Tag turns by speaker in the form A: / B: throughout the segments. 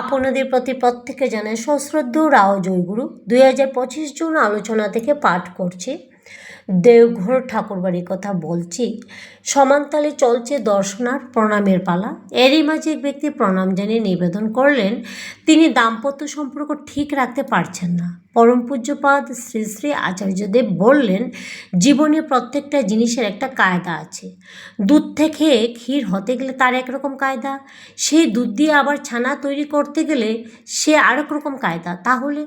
A: আপনাদের প্রতি প্রত্যেকে জানায় সশ্রদ্ধ রাও জয়গুরু। দুই হাজার পঁচিশ জুন আলোচনা থেকে পাঠ করছি। দেওঘর ঠাকুরবাড়ির কথা বলছি। সমানতালে চলছে দর্শনার প্রণামের পালা। এরই মাঝে এক ব্যক্তি প্রণাম জানিয়ে নিবেদন করলেন, তিনি দাম্পত্য সম্পর্ক ঠিক রাখতে পারছেন না। পরম পূজ্যপাদ শ্রী শ্রী আচার্যদেব বললেন, জীবনে প্রত্যেকটা জিনিসের একটা কায়দা আছে। দুধ থেকে ক্ষীর হতে গেলে তার একরকম কায়দা, সেই দুধ দিয়ে আবার ছানা তৈরি করতে গেলে সে আরেক রকম কায়দা। তাহলে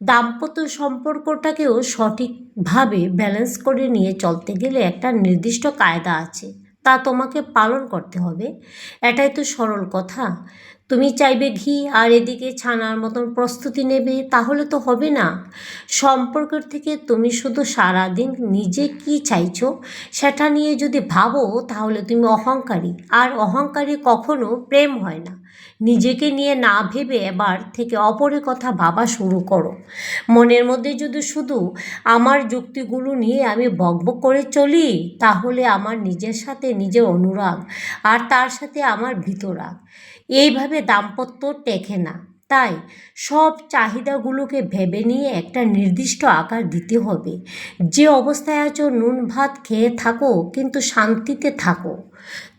A: দাম্পত্য সম্পর্কটাকেও সঠিকভাবে ব্যালেন্স করে নিয়ে চলতে গেলে একটা নির্দিষ্ট কায়দা আছে। তা তোমাকে পালন করতে হবে। এটাই তো সরল কথা। তুমি চাইবে ঘি আর এদিকে ছানার মতন প্রস্তুতি নেবে, তাহলে তো হবে না। সম্পর্কের থেকে তুমি শুধু সারাদিন নিজে কি চাইছো সেটা নিয়ে যদি ভাবো, তাহলে তুমি অহংকারী। আর অহংকারী কখনো প্রেম হয় না। নিজেকে নিয়ে না ভেবে এবার থেকে অপরের কথা ভাবা শুরু করো। মনের মধ্যে যদি শুধু আমার যুক্তিগুলো নিয়ে আমি বকবক করে চলি, তাহলে আমার নিজের সাথে নিজের অনুরাগ আর তার সাথে আমার ভিতরাগ। এইভাবে দাম্পত্য টেকে না। তাই সব চাহিদাগুলোকে ভেবে নিয়ে একটা নির্দিষ্ট আকার দিতে হবে। যে অবস্থায় আছো, নুন, ভাত খেয়ে থাকো, কিন্তু শান্তিতে থাকো।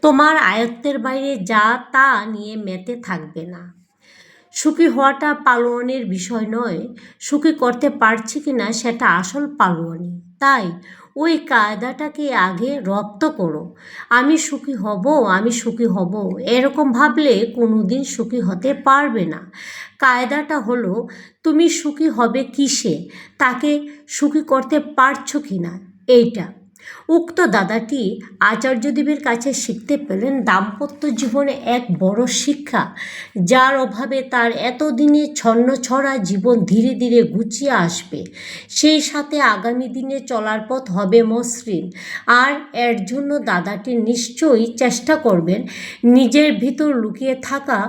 A: তোমার আয়ত্তের বাইরে যা তা নিয়ে মেতে থাকবে না। সুখী হওয়াটা পালোয়ানের বিষয় নয়, সুখী করতে পারছি কি না সেটা আসল পালোয়ানি। তাই ওই কায়দাটাকে আগে রপ্ত করো। আমি সুখী হব, আমি সুখী হব, এরকম ভাবলে কোনো দিন সুখী হতে পারবে না। কায়দাটা হলো, তুমি সুখী হবে কিসে? তাকে সুখী করতে পারছ কি না এইটা। উক্ত দাদাটি আচার্যদেবের কাছে শিখতে পেলেন দাম্পত্য জীবনে এক বড় শিক্ষা, যার অভাবে তার এতদিনে ছন্ন ছড়া জীবন ধীরে ধীরে গুছিয়ে আসবে। সেই সাথে আগামী দিনে চলার পথ হবে মসৃণ। আর এর জন্য দাদাটি নিশ্চয়ই চেষ্টা করবেন নিজের ভিতর লুকিয়ে থাকা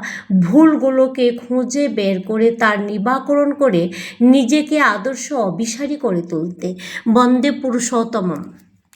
A: ভুলগুলোকে খুঁজে বের করে তার নিবাকরণ করে নিজেকে আদর্শ অবিসারী করে তুলতে। বন্দে পুরুষোত্তমম।